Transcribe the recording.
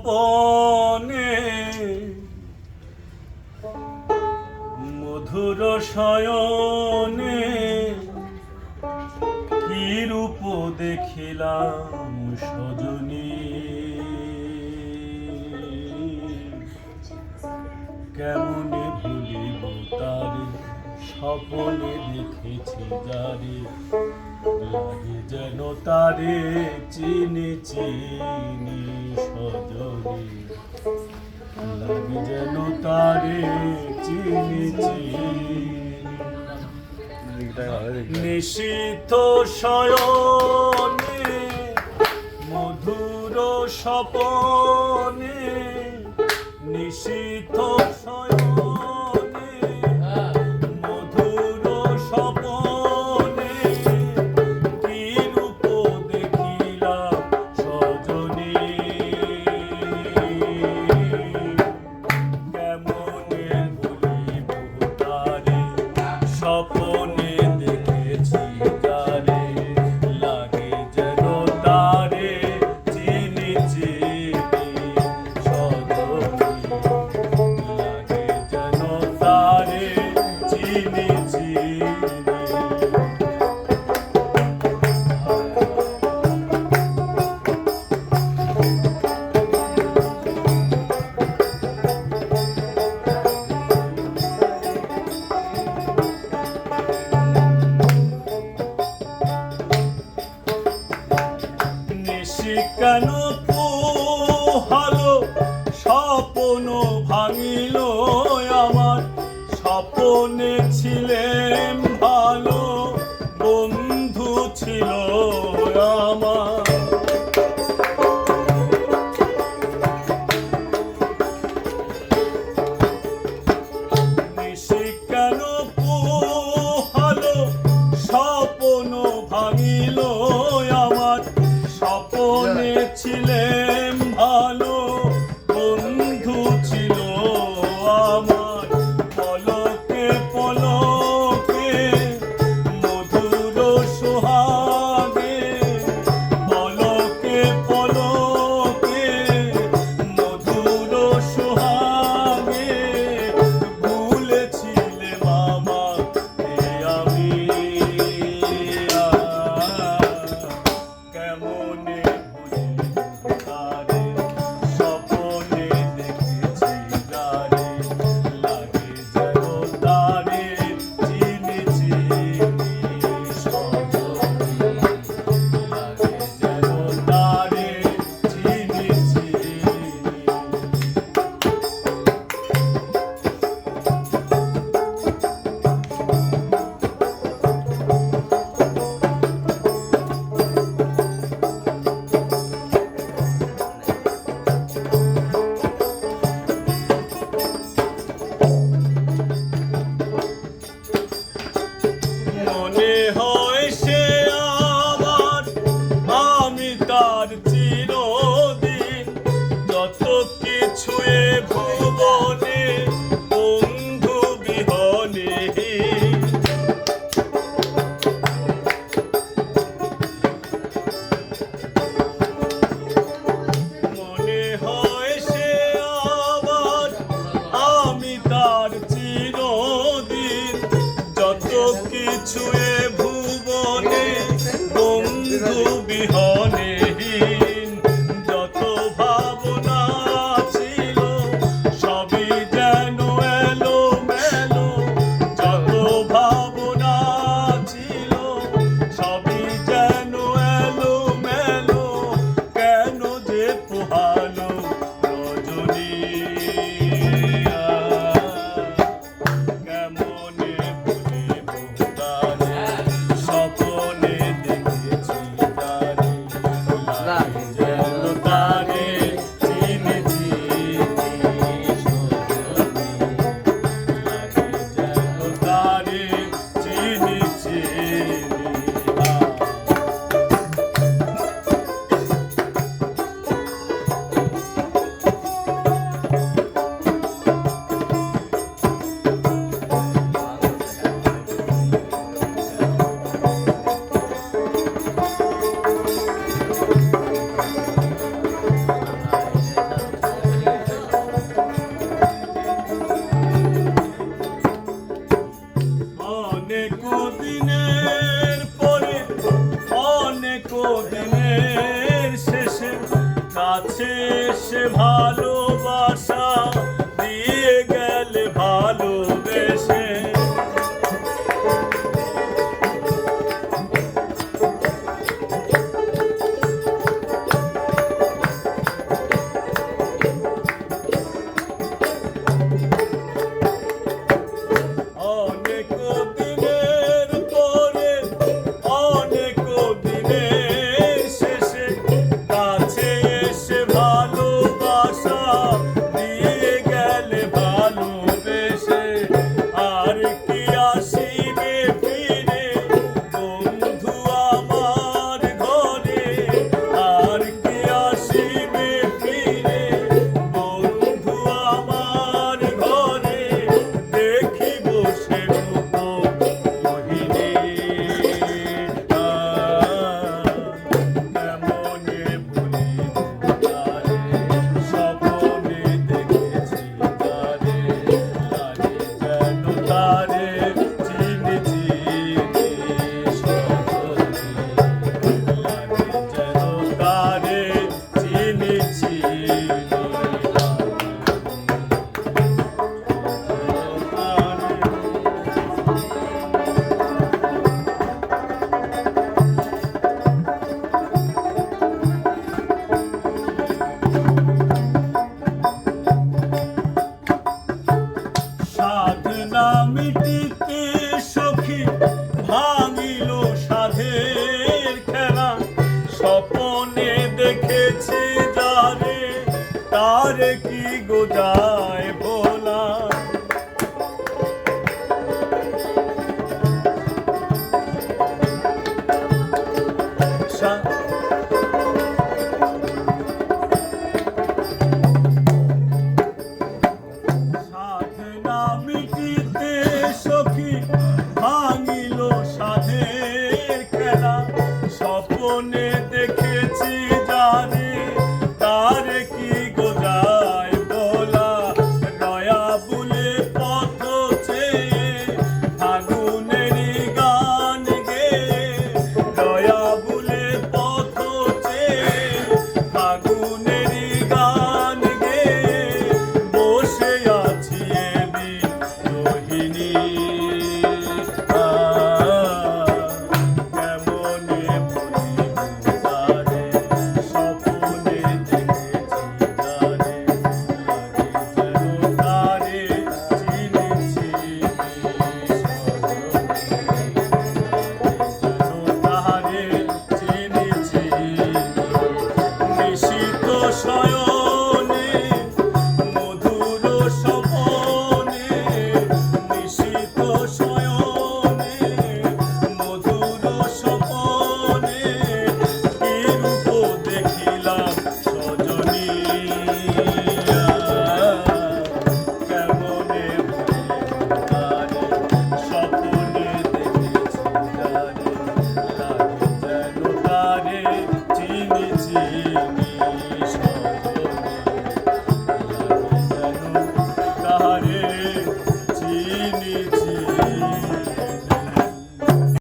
পনে মধুর শয়নে কি রূপ দেখিলাম সজনী? কেমন ভুলিব তার? স্বপনে দেখেছি যারে লাগে যেন তারে চিনি চিনি সজনি। লাগে যেন তারে চিনি চিনি। নিশীথ মধুর স্বপনে। নিশীথ শয়ন। Oh. কেন তো হলো সপনো 起来！স্বপনে দেখেছি যারে তার কি গোজায় ভোলা